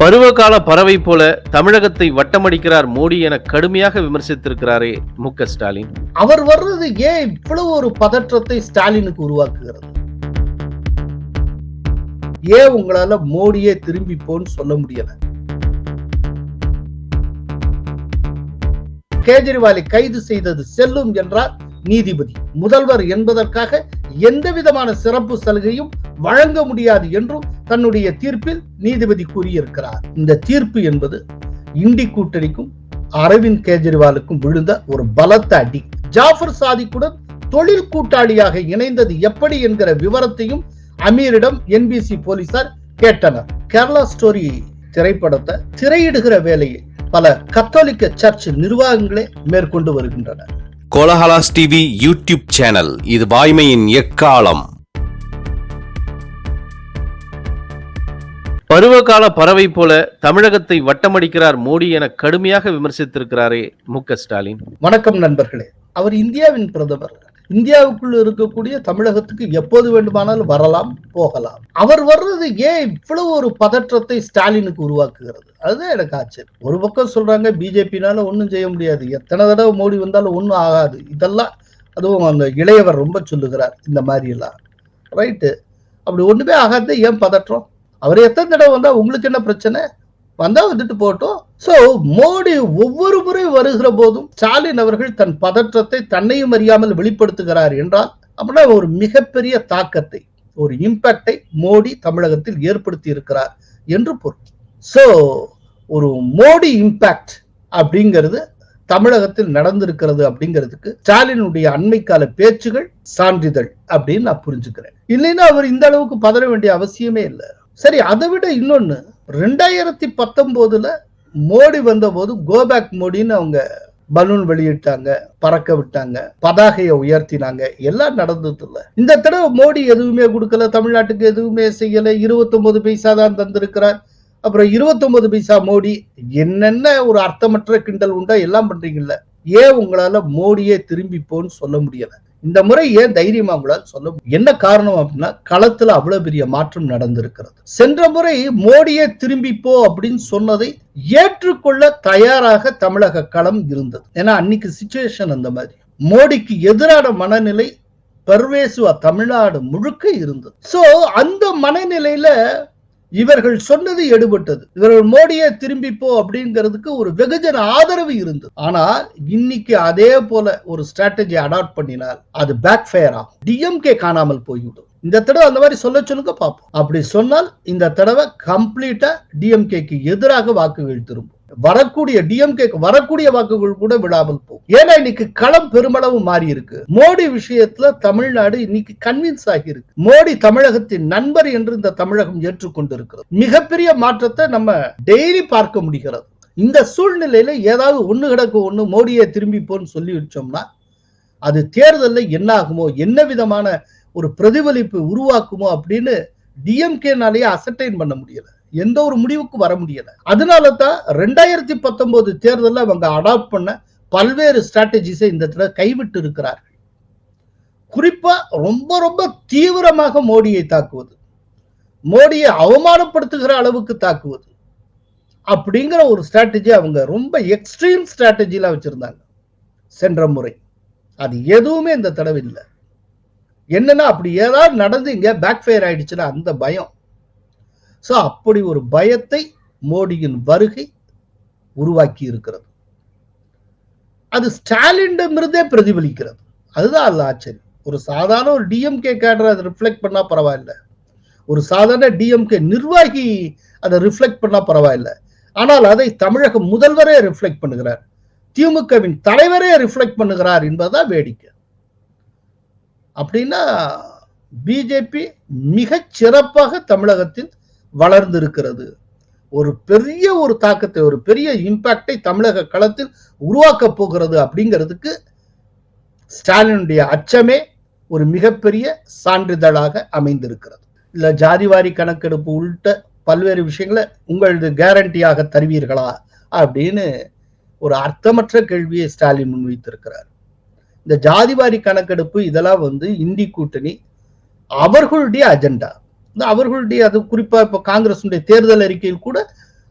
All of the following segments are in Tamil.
பருவகால பறவை போல தமிழகத்தை வட்டமடிக்கிறார் மோடி என கடுமையாக விமர்சித்திருக்கிறாரே மு க ஸ்டாலின். அவர் வர்றது ஏன் இவ்வளவு ஒரு பதற்றத்தை ஸ்டாலினுக்கு உருவாக்குகிறது? ஏன் உங்களால மோடியே திரும்பி போன்னு சொல்ல முடியல? கேஜ்ரிவாலை கைது செய்தது செல்லும் என்றார் நீதிபதி. முதல்வர் என்பதற்காக எந்த விதமான சிறப்பு சலுகையும் வழங்க முடியாது என்றும் தன்னுடைய தீர்ப்பில் நீதிபதி கூறியிருக்கிறார். இந்த தீர்ப்பு என்பது இண்டி கூட்டணிக்கும் அரவிந்த் கெஜ்ரிவாலுக்கும் விழுந்த ஒரு பலத்த அடி. ஜாஃபர் சாதிக்குடன் தொழில் கூட்டாளியாக இணைந்தது எப்படி என்கிற விவரத்தையும் அமீரிடம் என்பிசி போலீசார் கேட்டனர். கேரளா ஸ்டோரி திரைப்படத்தை திரையிடுகிற வேலையை பல கத்தோலிக்க சர்ச் நிர்வாகங்களே மேற்கொண்டு வருகின்றன கோலஹலாஸ் டிவி யூடியூப் சேனல் இது வாய்மையின் எக்காலம். பருவகால பறவை போல தமிழகத்தை வட்டமடிக்கிறார் மோடி என கடுமையாக விமர்சித்திருக்கிறாரே மு ஸ்டாலின். வணக்கம் நண்பர்களே. அவர் இந்தியாவின் பிரதமர். இந்தியாவுக்குள் இருக்கக்கூடிய தமிழகத்துக்கு எப்போது வேண்டுமானாலும் வரலாம் போகலாம். அவர் வர்றது ஏன் இவ்வளவு ஒரு பதற்றத்தை ஸ்டாலினுக்கு உருவாக்குகிறது? அதுதான் எனக்கு ஆச்சரியம். ஒரு பக்கம் சொல்றாங்க பிஜேபினால ஒன்றும் செய்ய முடியாது. எத்தனை தடவை மோடி வந்தாலும் ஒன்றும் ஆகாது. இதெல்லாம் அதுவும் அந்த இளையவர் ரொம்ப சொல்லுகிறார் இந்த மாதிரி எல்லாம் ரைட்டு. அப்படி ஒண்ணுமே ஆகாது. ஏன் பதற்றம்? அவர் எத்தனை தடவை வந்தால் உங்களுக்கு என்ன பிரச்சனை? வந்தா வந்துட்டு போட்டோம் சோ மோடி ஒவ்வொரு முறை வருகிற போதும் ஸ்டாலின் அவர்கள் தன் பதற்றத்தை தன்னையும் அறியாமல் வெளிப்படுத்துகிறார் என்றால் அப்படின்னா ஒரு மிகப்பெரிய தாக்கத்தை ஒரு இம்பாக்டை மோடி தமிழகத்தில் ஏற்படுத்தி இருக்கிறார் என்று பொருள். சோ ஒரு மோடி இம்பாக்ட் அப்படிங்கிறது தமிழகத்தில் நடந்திருக்கிறது அப்படிங்கிறதுக்கு ஸ்டாலினுடைய அண்மை கால பேச்சுகள் சான்றிதழ் அப்படின்னு நான் புரிஞ்சுக்கிறேன். இல்லைன்னா அவர் இந்த அளவுக்கு பதற வேண்டிய அவசியமே இல்லை. சரி அதை விட இன்னொன்று ரெண்டாயிரத்தி பத்தொம்போதுல மோடி வந்தபோது கோபேக் மோடின்னு அவங்க பலூன் வெளியிட்டாங்க பறக்க விட்டாங்க பதாகையை உயர்த்தினாங்க. எல்லாம் நடந்தது இல்லை இந்த தடவை மோடி எதுவுமே கொடுக்கல தமிழ்நாட்டுக்கு எதுவுமே செய்யல. 29 பைசா தான் தந்திருக்கிறார். அப்புறம் 29 பைசா மோடி. என்னென்ன ஒரு அர்த்தமற்ற கிண்டல் உண்டா எல்லாம் பண்றீங்கல்ல. ஏன் உங்களால மோடியே திரும்பி போன்னு சொல்ல முடியலை? இந்த முறை ஏன் தைரியமா உங்களால் சொல்ல என்ன காரணம் அப்படின்னா களத்துல அவ்வளவு பெரிய மாற்றம் நடந்திருக்கிறது. சென்ற முறை மோடியே திரும்பி போ அப்படின்னு சொன்னதை ஏற்றுக்கொள்ள தயாராக தமிழக களம் இருந்தது. ஏன்னா அன்னைக்கு சுச்சுவேஷன் அந்த மாதிரி. மோடிக்கு எதிரான மனநிலை பர்வேசுவா தமிழ்நாடு முழுக்க இருந்தது. சோ அந்த மனநிலையில இவர்கள் சொன்னது எடுபட்டது. இவர்கள் மோடியை திரும்பி போ அப்படிங்கிறதுக்கு ஒரு வெகுஜன ஆதரவு இருந்தது. ஆனால் இன்னைக்கு அதே போல ஒரு ஸ்ட்ராட்டஜி அடாப்ட் பண்ணினால் அது பேக் ஃபயர் ஆகும் டிஎம்கே காணாமல் போய்விடும். இந்த தடவை அந்த மாதிரி சொல்ல சொல்லுங்க பார்ப்போம். அப்படி சொன்னால் இந்த தடவை கம்ப்ளீட்டா டிஎம்கேக்கு எதிராக வாக்குகள் திரும்பும். வரக்கூடிய டிஎம்கே வரக்கூடிய வாக்குகள் கூட விடாமல் போகும். ஏன்னா இன்னைக்கு களம் பெருமளவு மாறி இருக்கு மோடி விஷயத்துல தமிழ்நாடு இன்னைக்கு கன்வின்ஸ் ஆகியிருக்கு. மோடி தமிழகத்தின் நண்பர் என்று இந்த தமிழகம் ஏற்றுக்கொண்டிருக்கிறது. மிகப்பெரிய மாற்றத்தை நம்ம டெய்லி பார்க்க முடிகிறது. இந்த சூழ்நிலையில ஏதாவது ஒண்ணு கிடக்கு ஒண்ணு மோடியை திரும்பி போன்னு சொல்லி வச்சோம்னா அது தேர்தலில் என்ன ஆகுமோ என்ன விதமான ஒரு பிரதிபலிப்பு உருவாக்குமோ அப்படின்னு டிஎம்கேனாலேயே அசர்டைன் பண்ண முடியலை. எந்த ஒரு முடிவுக்கு வர முடியல. அதனால தான் ரெண்டாயிரத்தி பத்தொன்பது தேர்தலில் அவங்க அடாப்ட் பண்ண பல்வேறு ஸ்ட்ராட்டஜிஸை இந்த தடவை கைவிட்டு இருக்கிறார்கள் குறிப்பா ரொம்ப ரொம்ப தீவிரமாக மோடியை தாக்குவது. மோடியை அவமானப்படுத்துகிற அளவுக்கு தாக்குவது. அப்படிங்கிற ஒரு ஸ்ட்ராட்டஜி அவங்க ரொம்ப எக்ஸ்ட்ரீம் ஸ்ட்ராட்டஜிலாம் வச்சிருந்தாங்க. சென்ற முறை. அது எதுவுமே இந்த தடவை இல்லை. என்னன்னா அப்படி ஏதாவது நடந்து இங்கே பேக் ஃபயர் ஆயிடுச்சுன்னா அந்த பயம். ஸோ அப்படி ஒரு பயத்தை மோடியின் வருகை உருவாக்கி இருக்கிறது. அது ஸ்டாலினிடமிருந்தே பிரதிபலிக்கிறது. அதுதான் அல்ல ஆச்சரியம். ஒரு சாதாரண ஒரு டிஎம்கே கேடர் அதை ரிஃப்ளெக்ட் பண்ணா பரவாயில்ல. ஒரு சாதாரண டிஎம்கே நிர்வாகி அதை ரிஃப்ளெக்ட் பண்ணா பரவாயில்ல. ஆனால் அதை தமிழக முதல்வரே ரிஃப்ளெக்ட் பண்ணுகிறார். திமுகவின் தலைவரே ரிஃப்ளெக்ட் பண்ணுகிறார் என்பதுதான் வேடிக்கை. அப்படின்னா பிஜேபி மிகச் சிறப்பாக தமிழகத்தில் வளர்ந்திருக்கிறது. ஒரு பெரிய ஒரு தாக்கத்தை ஒரு பெரிய இம்பாக்டை தமிழக களத்தில் உருவாக்க போகிறது அப்படிங்கிறதுக்கு ஸ்டாலினுடைய அச்சமே ஒரு மிகப்பெரிய சான்றிதழாக அமைந்திருக்கிறது. இல்ல ஜாதிவாரி கணக்கெடுப்பு உள்ளிட்ட பல்வேறு விஷயங்களை உங்களது கேரண்டியாக தருவீர்களா அப்படின்னு ஒரு அர்த்தமற்ற கேள்வியை ஸ்டாலின் முன்வைத்திருக்கிறார். இந்த ஜாதிவாரி கணக்கெடுப்பு இதெல்லாம் வந்து இந்தி கூட்டணி அவர்களுடைய அஜெண்டா அவர்களுடைய அது குறிப்பா இப்ப காங்கிரசுடைய தேர்தல் அறிக்கையில் கூட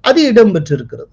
அது இடம்பெற்றிருக்கிறது.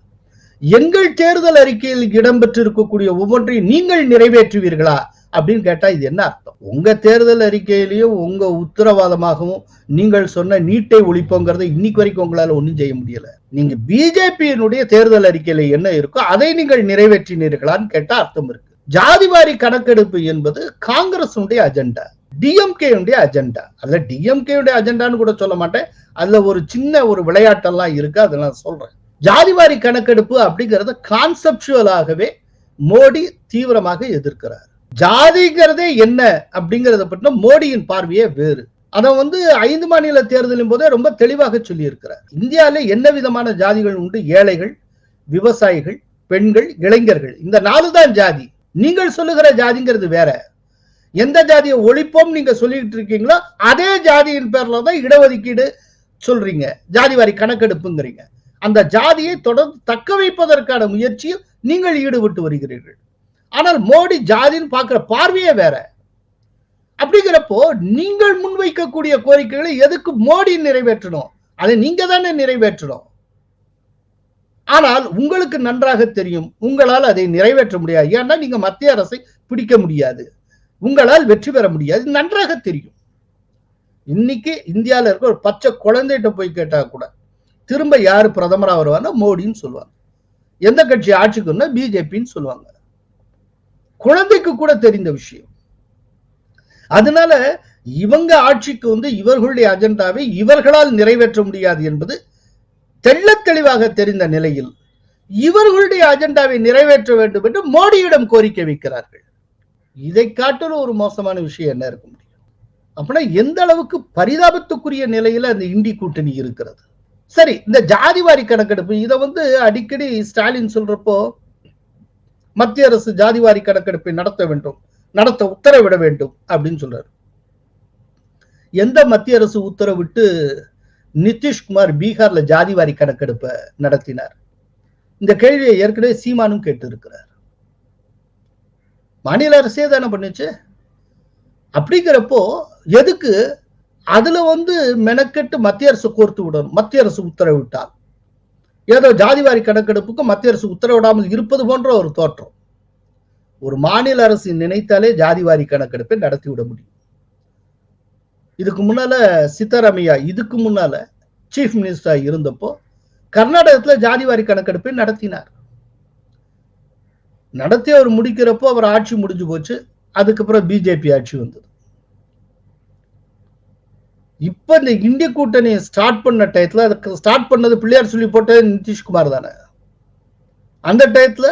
எங்கள் தேர்தல் அறிக்கையில் இடம்பெற்றிருக்கக்கூடிய ஒவ்வொன்றையும் நீங்கள் நிறைவேற்றுவீர்களா அப்படின்னு கேட்டா இது என்ன அர்த்தம்? உங்க தேர்தல் அறிக்கையிலையும் உங்க உத்தரவாதமாகவும் நீங்கள் சொன்ன நீட்டை ஒழிப்போங்கிறத இன்னைக்கு வரைக்கும் உங்களால ஒன்றும் செய்ய முடியல. நீங்க பிஜேபியினுடைய தேர்தல் அறிக்கையில என்ன இருக்கோ அதை நீங்கள் நிறைவேற்றினீர்களான்னு கேட்டா அர்த்தம் இருக்கு. ஜாதிவாரி கணக்கெடுப்பு என்பது காங்கிரசுடைய அஜெண்டா. டிஎம்கே அஜெண்டா அதுல டிஎம்கே அஜெண்டான்னு கூட சொல்ல மாட்டேன். அதுல ஒரு சின்ன ஒரு விளையாட்டெல்லாம் இருக்கு அதை நான் சொல்றேன். ஜாதிவாரி கணக்கெடுப்பு அப்படிங்கறத கான்செப்டுவலாகவே மோடி தீவிரமாக எதிர்க்கிறார். ஜாதிங்கிறதே என்ன அப்படிங்கறத பற்றின மோடியின் பார்வையே வேறு. அதை வந்து ஐந்து மாநில தேர்தலின் போதே ரொம்ப தெளிவாக சொல்லி இருக்கிறார் இந்தியாவில என்ன விதமான ஜாதிகள் உண்டு? ஏழைகள் விவசாயிகள் பெண்கள் இளைஞர்கள். இந்த நாலு தான் ஜாதி. நீங்கள் சொல்லுகிற ஜாதிங்கிறது வேற. எந்த ஜாதியை ஒழிப்போம் நீங்க சொல்லிட்டு இருக்கீங்களோ அதே ஜாதியின் பேர்ல தான் இடஒதுக்கீடு சொல்றீங்க. ஜாதிவாரி கணக்கெடுப்புங்கிறீங்க. அந்த ஜாதியை தொடர்ந்து தக்க வைப்பதற்கான முயற்சியில் நீங்கள் ஈடுபட்டு வருகிறீர்கள். ஆனால் மோடி ஜாதின்னு பார்க்குற பார்வையே வேற. அப்படிங்கிறப்போ நீங்கள் முன்வைக்கக்கூடிய கோரிக்கைகளை எதுக்கு மோடி நிறைவேற்றணும்? அதை நீங்க தானே நிறைவேற்றணும். ஆனால் உங்களுக்கு நன்றாக தெரியும். உங்களால் அதை நிறைவேற்ற முடியாது. ஏன்னா நீங்க மத்திய அரசை பிடிக்க முடியாது. உங்களால் வெற்றி பெற முடியாது. நன்றாக தெரியும். இன்னைக்கு இந்தியாவில் இருக்க ஒரு பச்சை குழந்தைகிட்ட போய் கேட்டா கூட திரும்ப யாரு பிரதமரா வருவான்னா மோடின்னு சொல்லுவாங்க. எந்த கட்சி ஆட்சிக்குன்னா பிஜேபின்னு சொல்லுவாங்க. குழந்தைக்கு கூட தெரிந்த விஷயம். அதனால இவங்க ஆட்சிக்கு வந்து இவர்களுடைய அஜெண்டாவை இவர்களால் நிறைவேற்ற முடியாது என்பது தெள்ள தெளிவாக தெரிந்த நிலையில் இவர்களுடைய அஜெண்டாவை நிறைவேற்ற வேண்டும் என்று மோடியிடம் கோரிக்கை வைக்கிறார்கள். இதை காட்டிலும் ஒரு மோசமான விஷயம் என்ன இருக்க முடியும்? அப்படின்னா எந்த அளவுக்கு பரிதாபத்துக்குரிய நிலையில அந்த இந்தி கூட்டணி இருக்கிறது? சரி இந்த ஜாதிவாரி கணக்கெடுப்பு இதை வந்து அடிக்கடி ஸ்டாலின் சொல்றப்போ மத்திய அரசு ஜாதிவாரி கணக்கெடுப்பை நடத்த வேண்டும் நடத்த உத்தரவிட வேண்டும் அப்படின்னு சொல்றாரு. எந்த மத்திய அரசு உத்தரவிட்டு நிதிஷ்குமார் பீகார்ல ஜாதிவாரி கணக்கெடுப்பை நடத்தினார்? இந்த கேள்வியை ஏற்கனவே சீமானும் கேட்டு இருக்கிறார் மாநில அரசே தானே பண்ணுச்சு? அப்படிங்கிறப்போ எதுக்கு அதுல வந்து மெனக்கெட்டு மத்திய அரசு கோர்த்து விடணும்? மத்திய அரசு உத்தரவிட்டால். ஏதோ ஜாதிவாரி கணக்கெடுப்புக்கு மத்திய அரசு உத்தரவிடாமல் இருப்பது போன்ற ஒரு தோற்றம். ஒரு மாநில அரசு நினைத்தாலே ஜாதிவாரி கணக்கெடுப்பை நடத்தி விட முடியும். இதுக்கு முன்னால சித்தராமையா இதுக்கு முன்னால சீஃப் மினிஸ்டரா இருந்தப்போ கர்நாடகத்துல ஜாதிவாரி கணக்கெடுப்பை நடத்தினார். நடத்தி அவர் முடிக்கிறப்போ அவர் ஆட்சி முடிஞ்சு போச்சு. அதுக்கப்புறம் பிஜேபி ஆட்சி வந்தது. இப்ப இந்த இந்திய கூட்டணி ஸ்டார்ட் பண்ண டயத்துல அதுக்கு ஸ்டார்ட் பண்ணது பிள்ளையார் சொல்லி போட்டது நிதிஷ்குமார் தானே. அந்த டயத்துல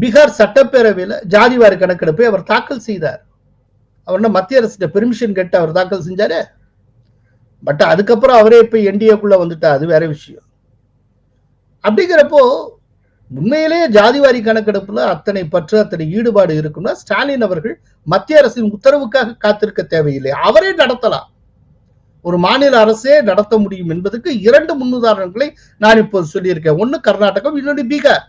பீகார் சட்டப்பேரவையில் ஜாதிவாரி கணக்கெடுப்பை அவர் தாக்கல் செய்தார். அவர் என்ன மத்திய அரசு பெர்மிஷன் கேட்டு அவர் தாக்கல் செஞ்சாரு? பட் அதுக்கப்புறம் அவரே இப்ப என்டிஏக்குள்ள வந்துட்டா அது வேற விஷயம். அப்படிங்கிறப்போ உண்மையிலேயே ஜாதிவாரி கணக்கெடுப்புல அத்தனை பற்று அத்தனை ஈடுபாடு இருக்குன்னா ஸ்டாலின் அவர்கள் மத்திய அரசின் உத்தரவுக்காக காத்திருக்க தேவையில்லை. அவரே நடத்தலாம். ஒரு மாநில அரசே நடத்த முடியும் என்பதுக்கு இரண்டு முன்னுதாரணங்களை நான் இப்போது சொல்லியிருக்கேன். ஒன்னு கர்நாடகம் இன்னொன்று பீகார்.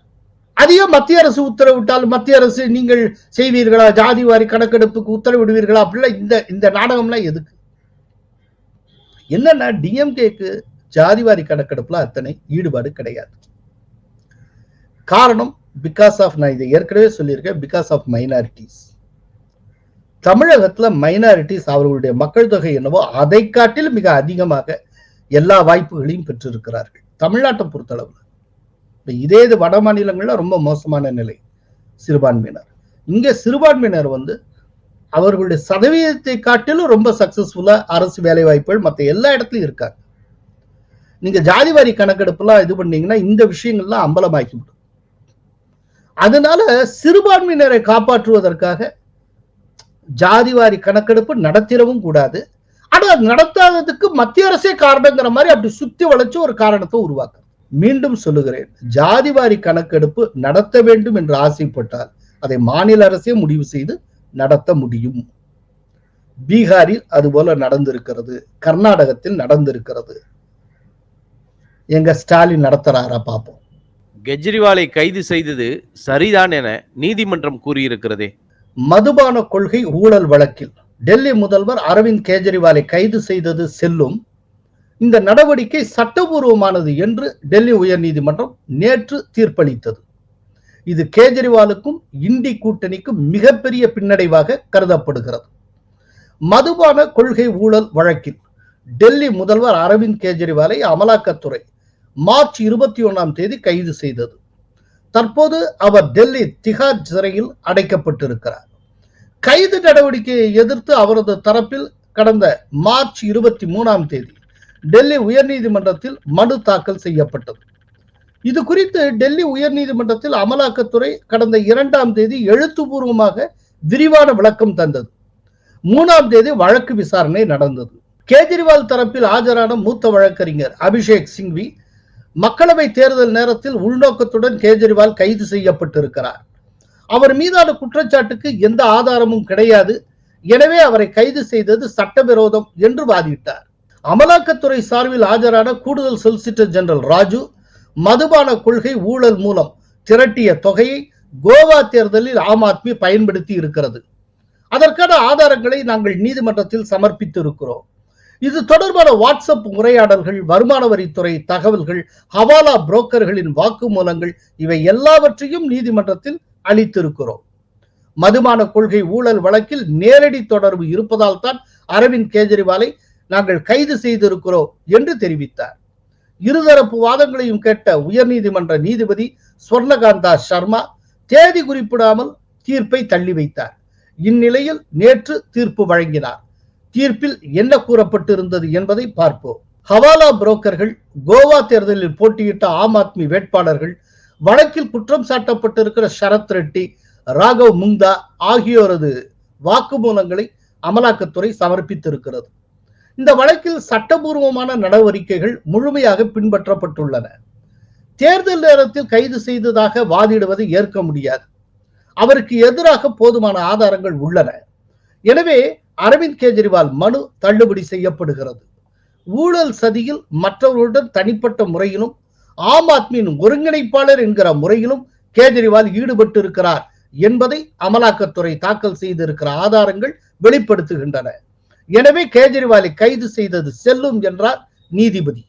அதையும் மத்திய அரசு உத்தரவிட்டால் மத்திய அரசு நீங்கள் செய்வீர்களா? ஜாதி வாரி கணக்கெடுப்புக்கு உத்தரவிடுவீர்களா? அப்படிலாம் இந்த இந்த நாடகம்லாம் எதுக்கு? என்னன்னா டிஎம்கேக்கு ஜாதிவாரி கணக்கெடுப்புல அத்தனை ஈடுபாடு கிடையாது. காரணம் பிகாஸ் ஆஃப் நான் இதை ஏற்கனவே சொல்லியிருக்கேன் பிகாஸ் ஆஃப் மைனாரிட்டிஸ் தமிழகத்துல மைனாரிட்டிஸ் அவர்களுடைய மக்கள் தொகை என்னவோ அதை காட்டிலும் மிக அதிகமாக எல்லா வாய்ப்புகளையும் பெற்றிருக்கிறார்கள். தமிழ்நாட்டை பொறுத்தளவுல. இப்ப இதே இது வட மாநிலங்கள்ல ரொம்ப மோசமான நிலை. சிறுபான்மையினர். இங்க சிறுபான்மையினர் வந்து அவர்களுடைய சதவீதத்தை காட்டிலும் ரொம்ப சக்சஸ்ஃபுல்லா அரசு வேலை வாய்ப்புகள் மற்ற எல்லா இடத்துலயும் இருக்காங்க. நீங்க ஜாதிவாரி கணக்கெடுப்புலாம் இது பண்ணீங்கன்னா இந்த விஷயங்கள்லாம் அம்பலமாக்கிவிடும் அதனால சிறுபான்மையினரை காப்பாற்றுவதற்காக ஜாதிவாரி கணக்கெடுப்பு நடத்திடவும் கூடாது. ஆனால் அது நடத்தாததுக்கு மத்திய அரசே காரணங்கிற மாதிரி அப்படி சுத்தி வளைச்சு ஒரு காரணத்தை உருவாக்க மீண்டும் சொல்லுகிறேன் ஜாதிவாரி கணக்கெடுப்பு நடத்த வேண்டும் என்று ஆசைப்பட்டால் அதை மாநில அரசே முடிவு செய்து நடத்த முடியும். பீகாரில் அதுபோல நடந்திருக்கிறது கர்நாடகத்தில் நடந்திருக்கிறது. எங்க ஸ்டாலின் நடத்துறாரா பார்ப்போம் கெஜ்ரிவாலை கைது செய்தது சரிதான் என நீதிமன்றம் கூறியிருக்கிறதே. மதுபான கொள்கை ஊழல் வழக்கில் டெல்லி முதல்வர் அரவிந்த் கெஜ்ரிவாலை கைது செய்தது செல்லும். இந்த நடவடிக்கை சட்டபூர்வமானது என்று டெல்லி உயர்நீதிமன்றம் நேற்று தீர்ப்பளித்தது. இது கேஜ்ரிவாலுக்கும் இண்டி கூட்டணிக்கும் மிகப்பெரிய பின்னடைவாக கருதப்படுகிறது. மதுபான கொள்கை ஊழல் வழக்கில் டெல்லி முதல்வர் அரவிந்த் கெஜ்ரிவாலை அமலாக்கத்துறை மார்ச் இருபத்தி ஒன்றாம் தேதி கைது செய்தது. தற்போது அவர் டெல்லி திகார் சிறையில் அடைக்கப்பட்டிருக்கிறார். கைது நடவடிக்கையை எதிர்த்து அவரது தரப்பில் கடந்த மார்ச் இருபத்தி மூணாம் தேதி டெல்லி உயர்நீதிமன்றத்தில் மனு தாக்கல் செய்யப்பட்டது. இது குறித்து டெல்லி உயர்நீதிமன்றத்தில் அமலாக்கத்துறை கடந்த இரண்டாம் தேதி எழுத்துப்பூர்வமாக விரிவான விளக்கம் தந்தது. மூணாம் தேதி வழக்கு விசாரணை நடந்தது. கேஜ்ரிவால் தரப்பில் ஆஜரான மூத்த வழக்கறிஞர் அபிஷேக் சிங்வி மக்களவை தேர்தல் நேரத்தில் உள்நோக்கத்துடன் கேஜ்ரிவால் கைது செய்யப்பட்டிருக்கிறார். அவர் மீதான குற்றச்சாட்டுக்கு எந்த ஆதாரமும் கிடையாது. எனவே அவரை கைது செய்தது சட்டவிரோதம் என்று வாதிட்டார். அமலாக்கத்துறை சார்பில் ஆஜரான கூடுதல் சொலிசிட்டர் ஜெனரல் ராஜு மதுபான கொள்கை ஊழல் மூலம் திரட்டிய தொகையை கோவா தேர்தலில் ஆம் ஆத்மி பயன்படுத்தி இருக்கிறது. அதற்கான ஆதாரங்களை நாங்கள் நீதிமன்றத்தில் சமர்ப்பித்து இருக்கிறோம் இது தொடர்பான வாட்ஸ்அப் உரையாடல்கள் வருமான வரித்துறை தகவல்கள் ஹவாலா புரோக்கர்களின் வாக்குமூலங்கள் இவை எல்லாவற்றையும் நீதிமன்றத்தில் அளித்திருக்கிறோம். மதுமான கொள்கை ஊழல் வழக்கில் நேரடி தொடர்பு இருப்பதால் தான் அரவிந்த் கெஜ்ரிவாலை நாங்கள் கைது செய்திருக்கிறோம் என்று தெரிவித்தார். இருதரப்பு வாதங்களையும் கேட்ட உயர்நீதிமன்ற நீதிபதி ஸ்வர்ணகாந்தா சர்மா தேதி குறிப்பிடாமல் தீர்ப்பை தள்ளி வைத்தார். இந்நிலையில் நேற்று தீர்ப்பு வழங்கினார். தீர்ப்பில் என்ன கூறப்பட்டிருந்தது என்பதை பார்ப்போம். ஹவாலா புரோக்கர்கள் கோவா தேர்தலில் போட்டியிட்ட ஆம் ஆத்மி வேட்பாளர்கள் வழக்கில் குற்றம் சாட்டப்பட்டிருக்கிற சரத் ரெட்டி ராகவ் முங்தா ஆகியோரது வாக்குமூலங்களை அமலாக்கத்துறை சமர்ப்பித்திருக்கிறது. இந்த வழக்கில் சட்டபூர்வமான நடவடிக்கைகள் முழுமையாக பின்பற்றப்பட்டுள்ளன. தேர்தல் நேரத்தில் கைது செய்ததாக வாதிடுவதை ஏற்க முடியாது. அவருக்கு எதிராக போதுமான ஆதாரங்கள் உள்ளன. எனவே அரவிந்த் கெஜ்ரிவால் மனு தள்ளுபடி செய்யப்படுகிறது. ஊழல் சதியில் மற்றவர்களுடன் தனிப்பட்ட முறையிலும் ஆம் ஆத்மியின் ஒருங்கிணைப்பாளர் என்கிற முறையிலும் கேஜ்ரிவால் ஈடுபட்டு இருக்கிறார் என்பதை அமலாக்கத்துறை தாக்கல் செய்திருக்கிற ஆதாரங்கள் வெளிப்படுத்துகின்றன. எனவே கேஜ்ரிவாலை கைது செய்தது செல்லும் என்றார் நீதிபதி.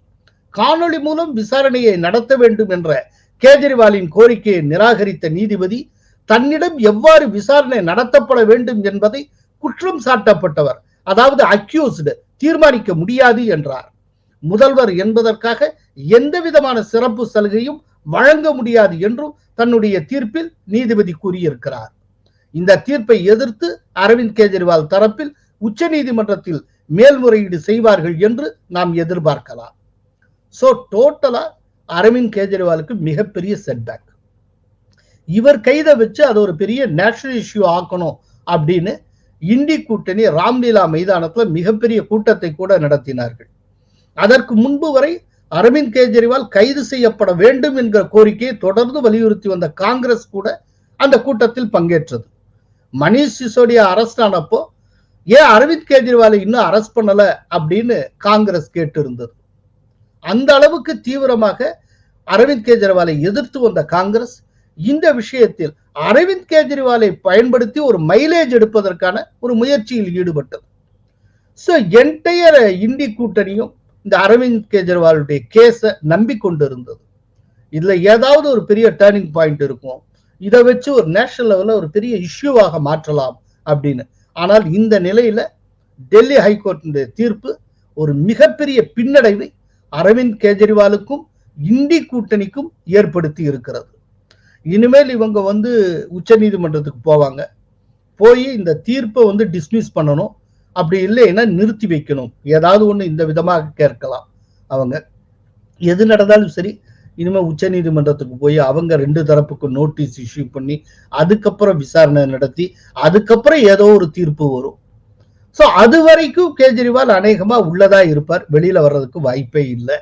காணொளி மூலம் விசாரணையை நடத்த வேண்டும் என்ற கேஜ்ரிவாலின் கோரிக்கையை நிராகரித்த நீதிபதி தன்னிடம் எவ்வாறு விசாரணை நடத்தப்பட வேண்டும் என்பதை குற்றம் சாட்டப்பட்டவர் அதாவது அக்யூஸ்டு தீர்மானிக்க முடியாது என்றார். முதல்வர் என்பதற்காக எந்த விதமான சிறப்பு சலுகையும் வழங்க முடியாது என்றும் தன்னுடைய தீர்ப்பில் நீதிபதி கூறியிருக்கிறார். இந்த தீர்ப்பை எதிர்த்து அரவிந்த் கெஜ்ரிவால் தரப்பில் உச்ச நீதிமன்றத்தில் மேல்முறையீடு செய்வார்கள் என்று நாம் எதிர்பார்க்கலாம். சோ டோட்டலா அரவிந்த் கெஜ்ரிவாலுக்கு மிகப்பெரிய செட்பேக் இவர் கைதை வச்சு அது ஒரு பெரிய நேஷனல் இஷ்யூ ஆக்கணும் அப்படின்னு இந்தி கூட்டணி ராம்லீலா மைதானத்துல மிகப்பெரிய கூட்டத்தை கூட நடத்தினார்கள். அதற்கு முன்பு வரை அரவிந்த் கெஜ்ரிவால் கைது செய்யப்பட வேண்டும் என்கிற கோரிக்கையை தொடர்ந்து வலியுறுத்தி வந்த காங்கிரஸ் கூட அந்த கூட்டத்தில் பங்கேற்றது. மணிஷ் சிசோடியா அரெஸ்ட் ஆனப்போ ஏன் அரவிந்த் கெஜ்ரிவாலை இன்னும் அரெஸ்ட் பண்ணல அப்படின்னு காங்கிரஸ் கேட்டு இருந்தது அந்த அளவுக்கு தீவிரமாக அரவிந்த் கெஜ்ரிவாலை எதிர்த்து வந்த காங்கிரஸ் இந்த விஷயத்தில் அரவிந்த் கெஜ்ரிவாலை பயன்படுத்தி ஒரு மைலேஜ் எடுப்பதற்கான ஒரு முயற்சியில் ஈடுபட்டது ஸோ என்டையர் இந்தி கூட்டணியும் இந்த அரவிந்த் கெஜ்ரிவாலுடைய கேஸை நம்பிக்கொண்டு இருந்தது இதுல ஏதாவது ஒரு பெரிய டேர்னிங் பாயிண்ட் இருக்கும். இதை வச்சு ஒரு நேஷனல் லெவலில் ஒரு பெரிய இஷ்யூவாக மாற்றலாம் அப்படின்னு. ஆனால் இந்த நிலையில டெல்லி ஹைகோர்ட்டினுடைய தீர்ப்பு ஒரு மிகப்பெரிய பின்னடைவை அரவிந்த் கெஜ்ரிவாலுக்கும் இந்தி கூட்டணிக்கும் ஏற்படுத்தி இருக்கிறது. இனிமேல் இவங்க வந்து உச்ச நீதிமன்றத்துக்கு போவாங்க. போய் இந்த தீர்ப்பை வந்து டிஸ்மிஸ் பண்ணணும். அப்படி இல்லைன்னா நிறுத்தி வைக்கணும். ஏதாவது ஒன்று இந்த விதமாக கேட்கலாம் அவங்க. எது நடந்தாலும் சரி இனிமேல் உச்ச நீதிமன்றத்துக்கு போய் அவங்க ரெண்டு தரப்புக்கு நோட்டீஸ் இஷ்யூ பண்ணி அதுக்கப்புறம் விசாரணை நடத்தி அதுக்கப்புறம் ஏதோ ஒரு தீர்ப்பு வரும். ஸோ அது வரைக்கும் கேஜ்ரிவால் அநேகமா உள்ளதா இருப்பார். வெளியில வர்றதுக்கு வாய்ப்பே இல்லை.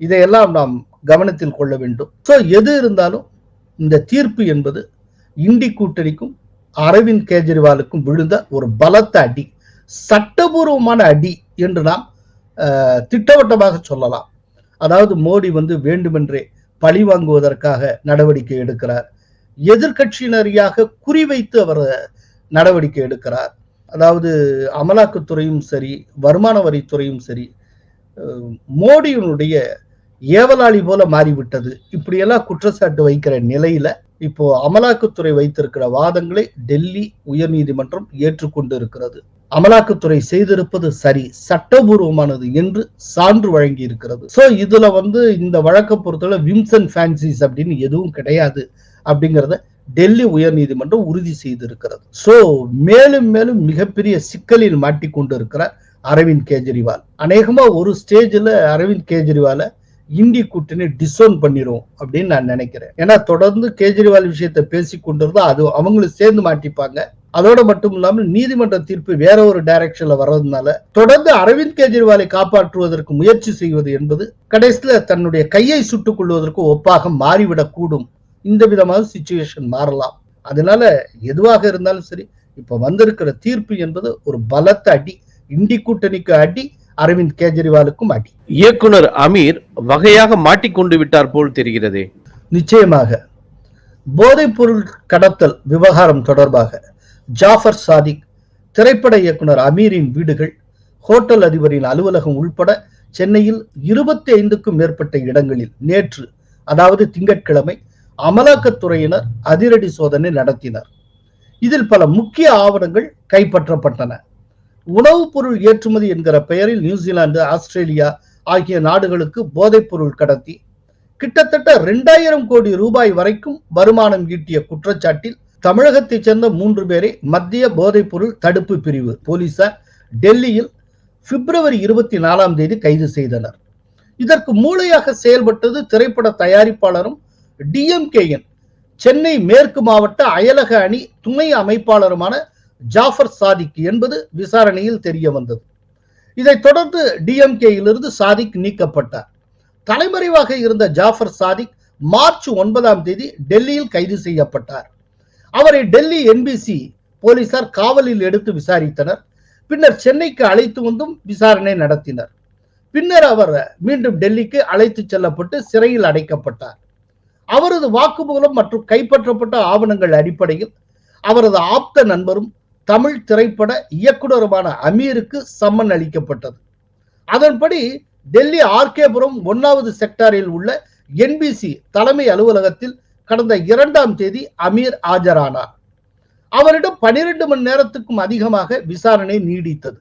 இதையெல்லாம் நாம் கவனத்தில் கொள்ள வேண்டும். ஸோ எது இருந்தாலும் இந்த தீர்ப்பு என்பது இண்டி கூட்டணிக்கும் அரவிந்த் கெஜ்ரிவாலுக்கும் விழுந்த ஒரு பலத்த அடி சட்டபூர்வமான அடி என்று நாம் திட்டவட்டமாக சொல்லலாம். அதாவது மோடி வந்து வேண்டுமென்றே பழி வாங்குவதற்காக நடவடிக்கை எடுக்கிறார். எதிர்க்கட்சியினரியாக குறிவைத்து அவர் நடவடிக்கை எடுக்கிறார். அதாவது அமலாக்கத்துறையும் சரி வருமான வரித்துறையும் சரி மோடியினுடைய ஏவலாளி போல மாறிவிட்டது. இப்படியெல்லாம் குற்றச்சாட்டு வைக்கிற நிலையில இப்போ அமலாக்கத்துறை வைத்திருக்கிற வாதங்களை டெல்லி உயர்நீதிமன்றம் ஏற்றுக்கொண்டு இருக்கிறது அமலாக்கத்துறை செய்திருப்பது சரி சட்டபூர்வமானது என்று சான்று வழங்கி இருக்கிறது சோ இதுல வந்து இந்த வழக்கை பொறுத்தவரை விம்சன் ஃபேன்சிஸ் அப்படின்னு எதுவும் கிடையாது அப்படிங்கிறத டெல்லி உயர்நீதிமன்றம் உறுதி செய்திருக்கிறது. சோ மேலும் மேலும் மிகப்பெரிய சிக்கலில் மாட்டிக்கொண்டு இருக்கிறார் அரவிந்த் கெஜ்ரிவால். அநேகமா ஒரு ஸ்டேஜ்ல அரவிந்த் கெஜ்ரிவால இந்தி கூட்டணி டிசோன் பண்ணிரும் அப்படின்னு நான் நினைக்கிறேன். ஏன்னா தொடர்ந்து கேஜ்ரிவால் விஷயத்தை பேசி கொண்டிருந்தா அது அவங்களும் சேர்ந்து மாட்டிப்பாங்க. அதோட மட்டும் இல்லாமல் நீதிமன்ற தீர்ப்பு வேற ஒரு டைரக்ஷன்ல வர்றதுனால தொடர்ந்து அரவிந்த் கெஜ்ரிவாலை காப்பாற்றுவதற்கு முயற்சி செய்வது என்பது கடைசியில தன்னுடைய கையை சுட்டுக் கொள்வதற்கு ஒப்பாக மாறிவிடக் கூடும் இந்த விதமாக சுச்சுவேஷன் மாறலாம். அதனால எதுவாக இருந்தாலும் சரி இப்ப வந்திருக்கிற தீர்ப்பு என்பது ஒரு பலத்த அடி இண்டி கூட்டணிக்கு அடி அரவிந்த் கெஜ்ரிவாலுக்கும் அடி. இயக்குனர் அமீர் வகையாக மாட்டிக்கொண்டு விட்டார் போல் தெரிகிறதே. நிச்சயமாக. போதைப் பொருள் கடத்தல் விவகாரம் தொடர்பாக ஜாஃபர் சாதிக் திரைப்பட இயக்குனர் அமீரின் வீடுகள் ஹோட்டல் அதிபரின் அலுவலகம் உள்பட சென்னையில் இருபத்தி ஐந்துக்கும் மேற்பட்ட இடங்களில் நேற்று அதாவது திங்கட்கிழமை அமலாக்கத்துறையினர் அதிரடி சோதனை நடத்தினர். இதில் பல முக்கிய ஆவணங்கள் கைப்பற்றப்பட்டன. உணவுப் பொருள் ஏற்றுமதி என்கிற பெயரில் நியூசிலாந்து ஆஸ்திரேலியா ஆகிய நாடுகளுக்கு போதைப் பொருள் கடத்தி. கிட்டத்தட்ட இரண்டாயிரம் கோடி ரூபாய் வரைக்கும் வருமானம் ஈட்டிய குற்றச்சாட்டில் தமிழகத்தைச் சேர்ந்த மூன்று பேரை மத்திய போதைப் பொருள் தடுப்பு பிரிவு போலீசார் டெல்லியில் பிப்ரவரி இருபத்தி நாலாம் தேதி கைது செய்தனர். இதற்கு மூளையாக செயல்பட்டது திரைப்பட தயாரிப்பாளரும் டிஎம்கேயின் சென்னை மேற்கு மாவட்ட அயலக அணி துணை அமைப்பாளருமான ஜாஃபர் சாதிக் என்பது விசாரணையில் தெரிய வந்தது இதைத் தொடர்ந்து டிஎம்கேயிலிருந்து சாதிக் நீக்கப்பட்டார். தலைமறைவாக இருந்த ஜாஃபர் சாதிக் மார்ச் ஒன்பதாம் தேதி டெல்லியில் கைது செய்யப்பட்டார். அவரை டெல்லி என்பிசி போலீசார் காவலில் எடுத்து விசாரித்தனர். பின்னர் சென்னைக்கு அழைத்து வந்தும் விசாரணை நடத்தினர். பின்னர் அவர் மீண்டும் டெல்லிக்கு அழைத்து செல்லப்பட்டு சிறையில் அடைக்கப்பட்டார். அவரது வாக்குமூலம் மற்றும் கைப்பற்றப்பட்ட ஆவணங்கள் அடிப்படையில் அவரது ஆப்த நண்பரும் தமிழ் திரைப்பட இயக்குனருமான அமீருக்கு சம்மன் அளிக்கப்பட்டது. அதன்படி டெல்லி ஆர்கேபுரம் ஒன்னாவது செக்டாரில் உள்ள என்பிசி தலைமை அலுவலகத்தில் கடந்த இரண்டாம் தேதி அமீர் ஆஜரானார். அவரிடம் பனிரெண்டு மணி நேரத்துக்கும் அதிகமாக விசாரணை நீடித்தது.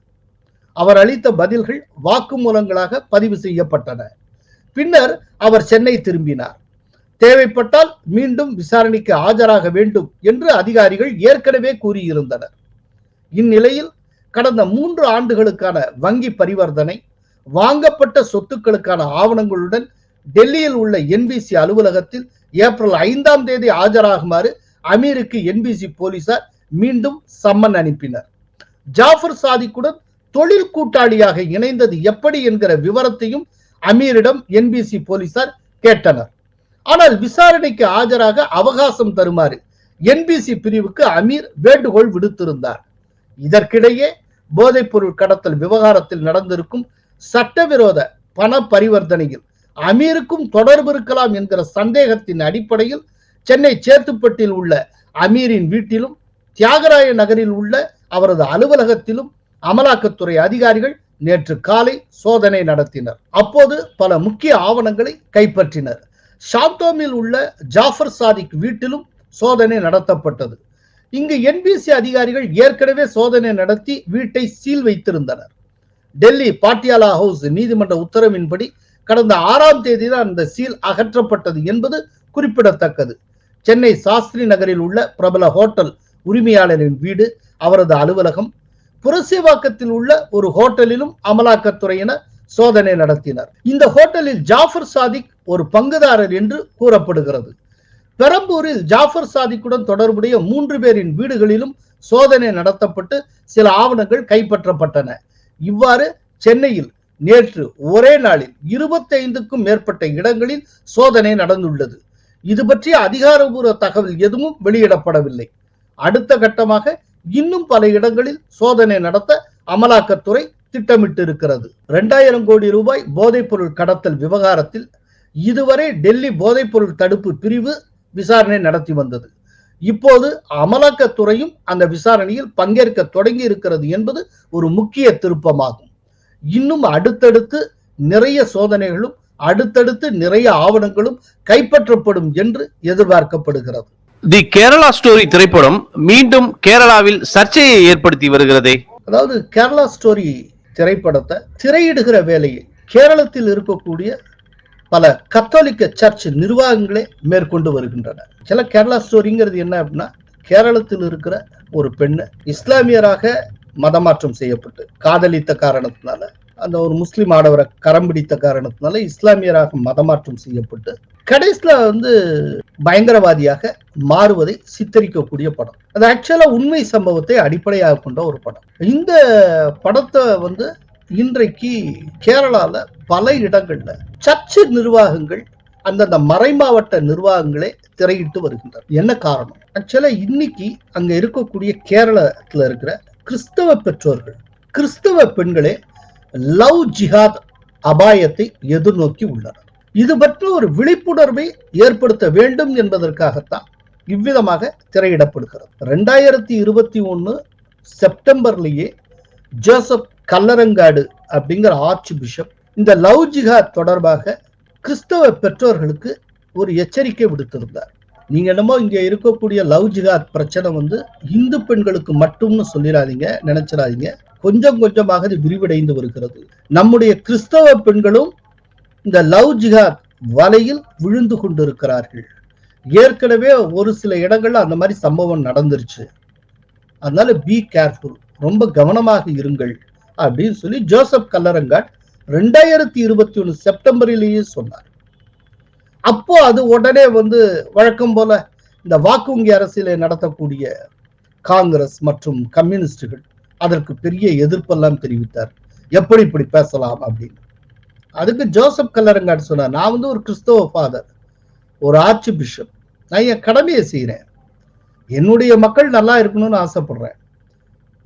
அவர் அளித்த பதில்கள் வாக்குமூலங்களாக பதிவு செய்யப்பட்டன. பின்னர் அவர் சென்னை திரும்பினார். தேவைப்பட்டால் மீண்டும் விசாரணைக்கு ஆஜராக வேண்டும் என்று அதிகாரிகள் ஏற்கனவே கூறியிருந்தனர். இந்நிலையில் கடந்த மூன்று ஆண்டுகளுக்கான வங்கி பரிவர்த்தனை வாங்கப்பட்ட சொத்துக்களுக்கான ஆவணங்களுடன் டெல்லியில் உள்ள என்பிசி அலுவலகத்தில் ஏப்ரல் ஐந்தாம் தேதி ஆஜராகுமாறு அமீருக்கு என்பிசி போலீசார் மீண்டும் சம்மன் அனுப்பினர். ஜாஃபர் சாதிக்குடன் தொழில் கூட்டாளியாக இணைந்தது எப்படி என்கிற விவரத்தையும் அமீரிடம் என்பிசி போலீசார் கேட்டனர். ஆனால் விசாரணைக்கு ஆஜராக அவகாசம் தருமாறு என்பிசி பிரிவுக்கு அமீர் வேண்டுகோள் விடுத்திருந்தார். இதற்கிடையே போதைப்பொருள் கடத்தல் விவகாரத்தில் நடந்திருக்கும் சட்டவிரோத பண பரிவர்த்தனையில் அமீருக்கும் தொடர்பு இருக்கலாம் என்கிற சந்தேகத்தின் அடிப்படையில் சென்னை சேத்துப்பட்டில் உள்ள அமீரின் வீட்டிலும் தியாகராய நகரில் உள்ள அவரது அலுவலகத்திலும் அமலாக்கத்துறை அதிகாரிகள் நேற்று காலை சோதனை நடத்தினர். அப்போது பல முக்கிய ஆவணங்களை கைப்பற்றினர். ஷாந்தோமில் உள்ள ஜாஃபர் சாதிக் வீட்டிலும் சோதனை நடத்தப்பட்டது. இங்கு என்பிசி அதிகாரிகள் ஏற்கனவே சோதனை நடத்தி வீட்டை சீல் வைத்திருந்தனர். டெல்லி பாட்டியாலா ஹவுஸ் நீதிமன்ற உத்தரவின்படி கடந்த ஆறாம் தேதி தான் அந்த சீல் அகற்றப்பட்டது என்பது குறிப்பிடத்தக்கது. சென்னை சாஸ்திரி நகரில் உள்ள பிரபல ஹோட்டல் உரிமையாளரின் வீடு அவரது அலுவலகம் புரசேவாக்கத்தில் உள்ள ஒரு ஹோட்டலிலும் அமலாக்கத்துறையினர் சோதனை நடத்தினர். இந்த ஹோட்டலில் ஜாஃபர் சாதிக் ஒரு பங்குதாரர் என்று கூறப்படுகிறது. பெரம்பூரில் ஜாஃபர் சாதிக்குடன் தொடர்புடைய மூன்று பேரின் வீடுகளிலும் சோதனை நடத்தப்பட்டு சில ஆவணங்கள் கைப்பற்றப்பட்டன. இவ்வாறு சென்னையில் நேற்று ஒரே நாளில் இருபத்தைந்துக்கும் மேற்பட்ட இடங்களில் சோதனை நடந்துள்ளது. இது பற்றிய அதிகாரபூர்வ தகவல் எதுவும் வெளியிடப்படவில்லை. அடுத்த கட்டமாக இன்னும் பல இடங்களில் சோதனை நடத்த அமலாக்கத்துறை திட்டமிட்டிருக்கிறது. இரண்டாயிரம் கோடி ரூபாய் போதைப்பொருள் கடத்தல் விவகாரத்தில் இதுவரை டெல்லி போதைப்பொருள் தடுப்பு பிரிவு விசாரணை நடத்தி வந்தது. இப்போது அமலாக்கத்துறையும் அந்த விசாரணையில் பங்கேற்க தொடங்கி இருக்கிறது என்பது ஒரு முக்கிய திருப்பமாகும். இன்னும் அடுத்தடுத்து நிறைய சோதனைகளும் அடுத்தடுத்து நிறைய ஆவணங்களும் கைப்பற்றப்படும் என்று எதிர்பார்க்கப்படுகிறது. தி கேரளா ஸ்டோரி திரைப்படம் மீண்டும் கேரளாவில் சர்ச்சையை ஏற்படுத்தி வருகிறதே. அதாவது கேரளா ஸ்டோரி திரைப்படத்தை திரையிடுகிற வேலையை கேரளத்தில் இருக்கக்கூடிய பல கத்தோலிக்க சர்ச் நிர்வாகங்களே மேற்கொண்டு வருகின்றன சில கேரளா ஸ்டோரிங்கிறது என்ன அப்படின்னா கேரளத்தில் இருக்கிற ஒரு பெண்ணு இஸ்லாமியராக மதமாற்றம் செய்யப்பட்டு காதலித்த காரணத்தினால அந்த ஒரு முஸ்லீம் ஆடவரை கரம் பிடித்த காரணத்தினால இஸ்லாமியராக மதமாற்றம் செய்யப்பட்டு கடைசியில வந்து பயங்கரவாதியாக மாறுவதை சித்தரிக்கக்கூடிய படம். அது ஆக்சுவலா உண்மை சம்பவத்தை அடிப்படையாக கொண்ட ஒரு படம். இந்த படத்தை வந்து இன்றைக்கு கேரளால பல இடங்கள்ல சர்ச்சு நிர்வாகங்கள் அந்தந்த மறைமாவட்ட நிர்வாகங்களே திரையிட்டு வருகின்றன என்ன காரணம்? ஆக்சுவலா இன்னைக்கு அங்க இருக்கக்கூடிய கேரளத்துல இருக்கிற கிறிஸ்தவ பெற்றோர்கள் கிறிஸ்தவ பெண்களே லவ் ஜிஹாத் அபாயத்தை எதிர்நோக்கி உள்ளனர். இது பற்றி ஒரு விழிப்புணர்வை ஏற்படுத்த வேண்டும் என்பதற்காகத்தான் இவ்விதமாக திரையிடப்படுகிறது. ரெண்டாயிரத்தி இருபத்தி ஒன்று செப்டம்பர்லேயே ஜோசப் கல்லரங்காடு அப்படிங்கிற ஆர்ச் பிஷப் இந்த லவ் ஜிஹாத் தொடர்பாக கிறிஸ்தவ பெற்றோர்களுக்கு ஒரு எச்சரிக்கை விடுத்திருந்தார். நீங்க என்னமோ இங்க இருக்கக்கூடிய லவ் ஜிஹாத் பிரச்சனை வந்து இந்து பெண்களுக்கு மட்டும்னு சொல்லிடாதீங்க நினைச்சிடாதீங்க. கொஞ்சம் கொஞ்சமாக அது விரிவடைந்து வருகிறது. நம்முடைய கிறிஸ்தவ பெண்களும் இந்த லவ் ஜிஹாத் வலையில் விழுந்து கொண்டிருக்கிறார்கள். ஏற்கனவே ஒரு சில இடங்கள்ல அந்த மாதிரி சம்பவம் நடந்துருச்சு. அதனால பி கேர்ஃபுல் ரொம்ப கவனமாக இருங்கள். அப்படின்னு சொல்லி ஜோசப் கல்லரங்காட் ரெண்டாயிரத்தி இருபத்தி ஒண்ணு செப்டம்பரிலேயே சொன்னார். அப்போ அது உடனே வந்து வழக்கம் போல இந்த வாக்குவங்கி அரசியலை நடத்தக்கூடிய காங்கிரஸ் மற்றும் கம்யூனிஸ்டுகள் அதற்கு பெரிய எதிர்ப்பெல்லாம் தெரிவித்தார். எப்படி இப்படி பேசலாம் அப்படின்னு. அதுக்கு ஜோசப் கல்லரங்காட் சொன்னார் நான் வந்து ஒரு கிறிஸ்தவ ஃபாதர் ஒரு ஆர்ச்சி பிஷப் நான் என் கடமையை செய்கிறேன் என்னுடைய மக்கள் நல்லா இருக்கணும்னு ஆசைப்படுறேன்.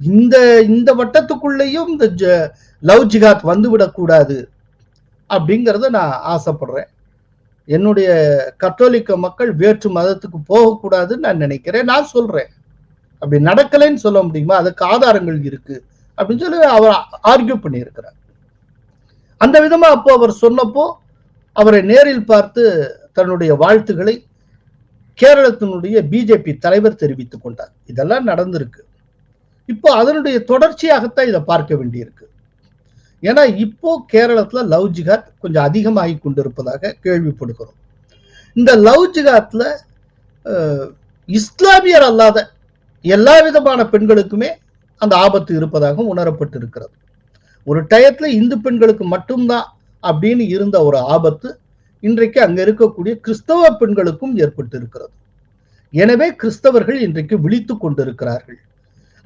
இந்த இந்த வட்டத்துக்குள்ளேயும் இந்த ஜ- லவ் ஜிகாத் வந்துவிடக்கூடாது அப்படிங்கிறத நான் ஆசைப்படுறேன். என்னுடைய கத்தோலிக்க மக்கள் வேற்று மதத்துக்கு போகக்கூடாதுன்னு நான் நினைக்கிறேன். நான் சொல்றேன். அப்படி நடக்கலைன்னு சொல்ல முடியுமா? அதுக்கு ஆதாரங்கள் இருக்கு. அப்படின்னு சொல்லி அவர் ஆர்கியூ பண்ணியிருக்கிறார். அந்த விதமா அப்போ அவர் சொன்னப்போ அவரை நேரில் பார்த்து தன்னுடைய வாழ்த்துக்களை கேரளத்தினுடைய பிஜேபி தலைவர் தெரிவித்துக் கொண்டார். இதெல்லாம் நடந்திருக்கு. இப்போ அதனுடைய தொடர்ச்சியாகத்தான் இதை பார்க்க வேண்டியிருக்கு. ஏன்னா இப்போ கேரளத்துல லவ் ஜிகாத் கொஞ்சம் அதிகமாகி கொண்டிருப்பதாக கேள்விப்படுகிறோம். இந்த லவ் ஜிகாத்ல இஸ்லாமியர் அல்லாத எல்லா விதமான பெண்களுக்குமே அந்த ஆபத்து இருப்பதாக உணரப்பட்டிருக்கிறது. ஒரு டயத்துல இந்து பெண்களுக்கு மட்டும்தான் அப்படின்னு இருந்த ஒரு ஆபத்து இன்றைக்கு அங்க இருக்கக்கூடிய கிறிஸ்தவ பெண்களுக்கும் ஏற்பட்டு இருக்கிறது எனவே கிறிஸ்தவர்கள் இன்றைக்கு விழித்து கொண்டிருக்கிறார்கள்.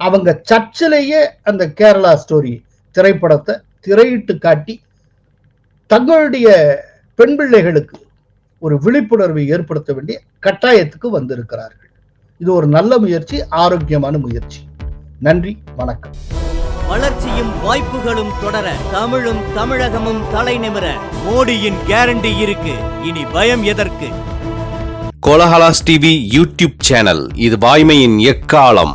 அவங்க சர்ச்சிலேயே அந்த கேரளா ஸ்டோரி திரைப்படத்தை திரையிட்டு காட்டி தங்களுடைய பெண் பிள்ளைகளுக்கு ஒரு விழிப்புணர்வை ஏற்படுத்த வேண்டிய கட்டாயத்துக்கு வந்திருக்கிறார்கள். இது ஒரு நல்ல முயற்சி ஆரோக்கியமான முயற்சி. நன்றி வணக்கம். வளர்ச்சியும் வாய்ப்புகளும் தொடர தமிழும் தமிழகமும் தலைநிமிர மோடியின் கேரண்டி இருக்கு. இனி பயம் எதற்கு? கோலஹலாஸ் டிவி யூடியூப் சேனல் இது வாய்மையின் எக்காலம்.